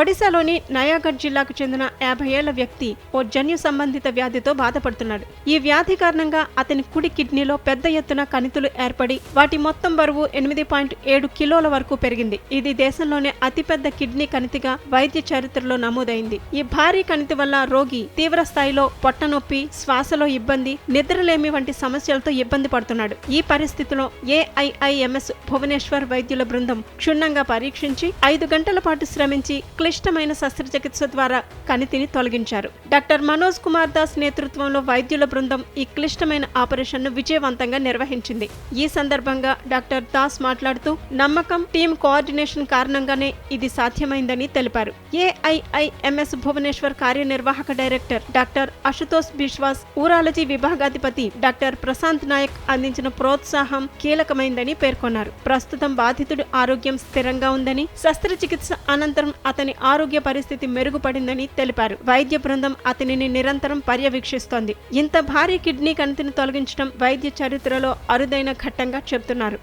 ఒడిశాలోని నయాగఢ్ జిల్లాకు చెందిన యాభై ఏళ్ళ వ్యక్తి ఓ జన్యు సంబంధిత వ్యాధితో బాధపడుతున్నాడు. ఈ వ్యాధి కారణంగా అతని కుడి కిడ్నీలో పెద్ద ఎత్తున కణితులు ఏర్పడి వాటి మొత్తం బరువు ఎనిమిది పాయింట్ ఏడు కిలోల వరకు పెరిగింది. ఇది దేశంలోనే అతిపెద్ద కిడ్నీ కణితిగా వైద్య చరిత్రలో నమోదైంది. ఈ భారీ కణితి వల్ల రోగి తీవ్ర స్థాయిలో పొట్టనొప్పి శ్వాసలో ఇబ్బంది నిద్రలేమి వంటి సమస్యలతో ఇబ్బంది పడుతున్నాడు. ఈ పరిస్థితిలో ఏఐఐఎంఎస్ భువనేశ్వర్ వైద్యుల బృందం క్షుణ్ణంగా పరీక్షించి ఐదు గంటల పాటు శ్రమించి క్లిష్టమైన శస్త్రచికిత్స ద్వారా కణితిని తొలగించారు. డాక్టర్ మనోజ్ కుమార్ దాస్ నేతృత్వంలో వైద్యుల బృందం ఈ క్లిష్టమైన ఆపరేషన్ను విజయవంతంగా నిర్వహించింది. ఈ సందర్భంగా డాక్టర్ దాస్ మాట్లాడుతూ నమ్మకం టీం కోఆర్డినేషన్ కారణంగానే ఇది సాధ్యమైందని తెలిపారు. ఏఐఐఎంఎస్ భువనేశ్వర్ కార్యనిర్వాహక director doctor Ashutosh Biswas urology విభాగాధిపతి doctor Prashant Nayak అందించిన ప్రోత్సాహం కీలకమైందని పేర్కొన్నారు. ప్రస్తుతం బాధితుడి ఆరోగ్యం స్థిరంగా ఉందని శస్త్రచికిత్స అనంతరం అతని ఆరోగ్య పరిస్థితి మెరుగుపడిందని తెలిపారు. వైద్య బృందం అతనిని నిరంతరం పర్యవేక్షిస్తోంది. ఇంత భారీ కిడ్నీ కణితిని తొలగించడం వైద్య చరిత్రలో అరుదైన ఘట్టంగా చెబుతున్నారు.